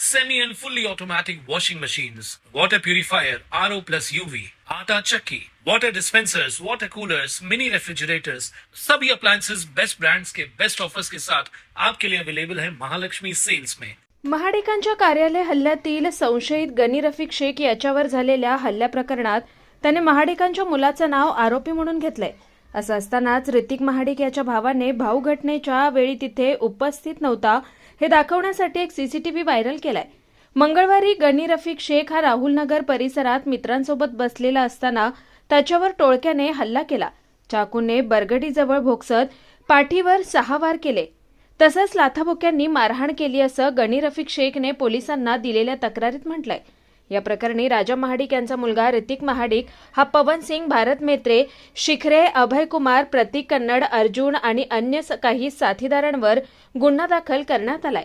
semi and fully automatic washing machines, water purifier, RO plus UV, आटा चक्की, water dispensers, water coolers, mini refrigerators, सभी appliances best brands के best offers के साथ आपके लिए अवेलेबल है महालक्ष्मी सेल्स में। महाडिकांच्या कार्यालय हल्ल्यातील संशयित गनी रफिक शेख याच्यावर झालेल्या हल्ल्या प्रकरणात त्याने महाडिकांच्या मुलाचं नाव आरोपी म्हणून घेतलंय. असं असतानाच ऋतिक महाडिक याच्या भावाने भाऊ घटनेच्या वेळी तिथे उपस्थित नव्हता. हे दाखवण्यासाठी एक सीसीटीव्ही व्हायरल केलाय. मंगळवारी गनी रफिक शेख हा राहुल नगर परिसरात मित्रांसोबत बसलेला असताना त्याच्यावर टोळक्याने हल्ला केला. चाकूने बरगडीजवळ भोगसत पाठीवर सहा वार केले. तसंच लाथाबुक्यांनी मारहाण केली असं गणी रफिक शेखने पोलिसांना दिलेल्या तक्रारीत म्हटलंय. या प्रकरणी राजा महाडिक यांचा मुलगा ऋतिक महाडिक हा पवन सिंग भारत मेत्रे शिखरे अभय कुमार प्रतीक कन्नड अर्जुन आणि अन्य स- काही साथीदारांवर गुन्हा दाखल करण्यात आलाय.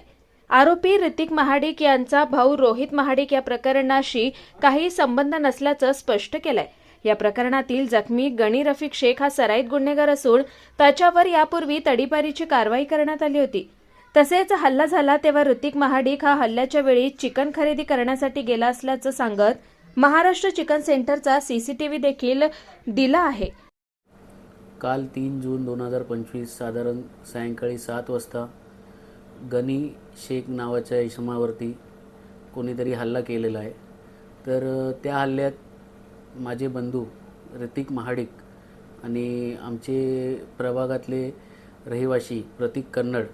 आरोपी ऋतिक महाडिक यांचा भाऊ रोहित महाडिक या प्रकरणाशी काही संबंध नसल्याचं स्पष्ट केलंय. या प्रकरणातील जखमी गणी रफिक शेख हा सराईत गुन्हेगार असून त्याच्यावर यापूर्वी तडीपारीची कारवाई करण्यात आली होती. तसेच हल्ला झाला तेव्हा ऋतिक महाडिक हा हल्ल्याच्या वेळी चिकन खरेदी करण्यासाठी गेला असल्याचं सांगत महाराष्ट्र चिकन सेंटरचा सीसीटीव्ही देखील दिला आहे. काल तीन जून दोन हजार पंचवीस साधारण सायंकाळी सात वाजता गनी शेख नावाच्या इसमावरती कोणीतरी हल्ला केलेला आहे. तर त्या हल्ल्यात माझे बंधू ऋतिक महाडिक आणि आमचे प्रभागातले रहिवासी प्रतीक कन्नड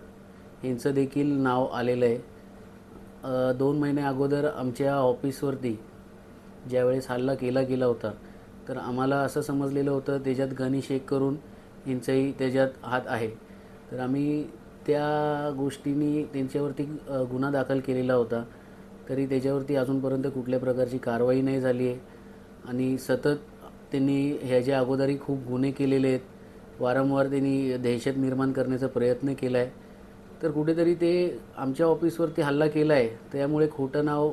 यांचं देखील नाव आलेलं आहे. दोन महिने अगोदर आमच्या ऑफिसवरती ज्यावेळेस हल्ला केला गेला होता तर आम्हाला असं समजलेलं होतं त्याच्यात गणी शेक करून यांचाही त्याच्यात हात आहे. तर आम्ही त्या गोष्टींनी त्यांच्यावरती गुन्हा दाखल केलेला होता. तरी त्याच्यावरती अजूनपर्यंत कुठल्या प्रकारची कारवाई नाही झाली आहे. आणि सतत त्यांनी ह्याच्या अगोदरही खूप गुन्हे केलेले आहेत. वारंवार त्यांनी दहशत निर्माण करण्याचा प्रयत्न केला आहे तर कुठेतरी ते आमच्या ऑफिसवरती हल्ला केला आहे त्यामुळे खोटं नाव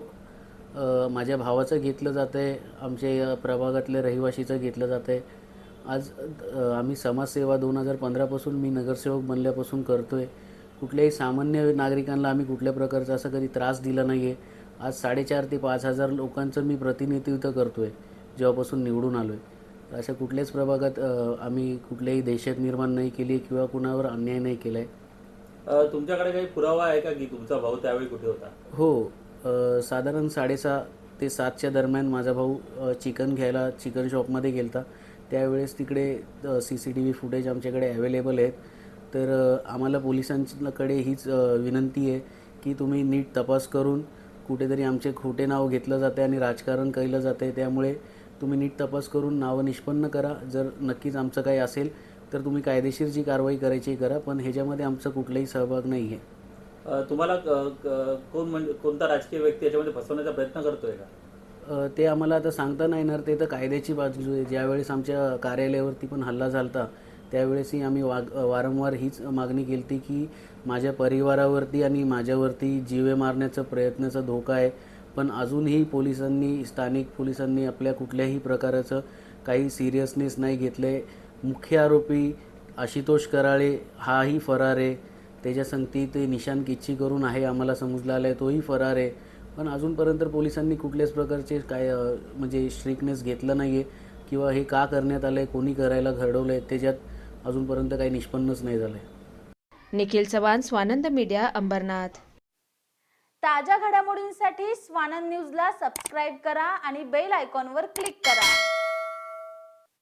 माझ्या भावाचं घेतलं जातं आहे आमच्या या प्रभागातल्या रहिवाशीचं घेतलं जातं आहे आज आम्ही समाजसेवा दोन हजार पंधरापासून मी नगरसेवक बनल्यापासून करतो आहे कुठल्याही सामान्य नागरिकांना आम्ही कुठल्या प्रकारचा असा कधी त्रास दिला नाही आहे आज साडेचार ते पाच हजार लोकांचं मी प्रतिनिधित्व करतो आहे जेव्हापासून निवडून आलो आहे अशा कुठल्याच प्रभागात आम्ही कुठल्याही देशात निर्माण नाही केली किंवा कुणावर अन्याय नाही केला आहे तुमच्याकडे काही पुरावा आहे का की तुमचा भाऊ त्यावेळी कुठे होता? हो साधारण साडेसहा ते सातच्या दरम्यान माझा भाऊ चिकन घ्यायला चिकन शॉपमध्ये गेलता. त्यावेळेस तिकडे C C T V footage आमच्याकडे अवेलेबल आहेत. तर आम्हाला पोलिसांकडे हीच विनंती आहे की तुम्ही नीट तपास करून कुठेतरी आमचे खोटे नाव घेतलं जाते आणि राजकारण केलं जाते. त्यामुळे तुम्ही नीट तपास करून नावं निष्पन्न करा. जर नक्कीच आमचं काही असेल तर तुम्ही कायदेशीर जी कारवाई करायची करा पण ह्याच्यामध्ये आमचा कुठलाही सहभाग नाही आहे. तुम्हाला कोण म्हणजे कोणता राजकीय व्यक्ती याच्यामध्ये फसवण्याचा प्रयत्न करतोय का? ते आम्हाला आता सांगता नाही येणार ते तर कायद्याची बाजू आहे. ज्यावेळेस आमच्या कार्यालयावरती पण हल्ला झालता त्यावेळेसही आम्ही वाग वारंवार हीच मागणी केली होती की माझ्या परिवारावरती आणि माझ्यावरती जीवे मारण्याचा प्रयत्नाचा धोका आहे. पण अजूनही पोलिसांनी स्थानिक पोलिसांनी आपल्या कुठल्याही प्रकाराचं काही सिरियसनेस नाही घेतलं. आहे मुख्य आरोपी आशुतोष कराळे हाही फरार आहे. त्याच्या संगती ते निशान किच्ची करून आहे आम्हाला समजलं आलं आहे तोही फरार आहे. पण अजूनपर्यंत पोलिसांनी कुठल्याच प्रकारचे काय म्हणजे स्ट्रिक्टनेस घेतलं नाही आहे किंवा हे का करण्यात आलं आहे कोणी करायला घडवलं आहे त्याच्यात अजूनपर्यंत काही निष्पन्नच नाही झालं आहे निखिल चव्हाण स्वानंद मीडिया अंबरनाथ. ताज्या घडामोडींसाठी स्वानंद न्यूजला सबस्क्राईब करा आणि बेल आयकॉनवर क्लिक करा.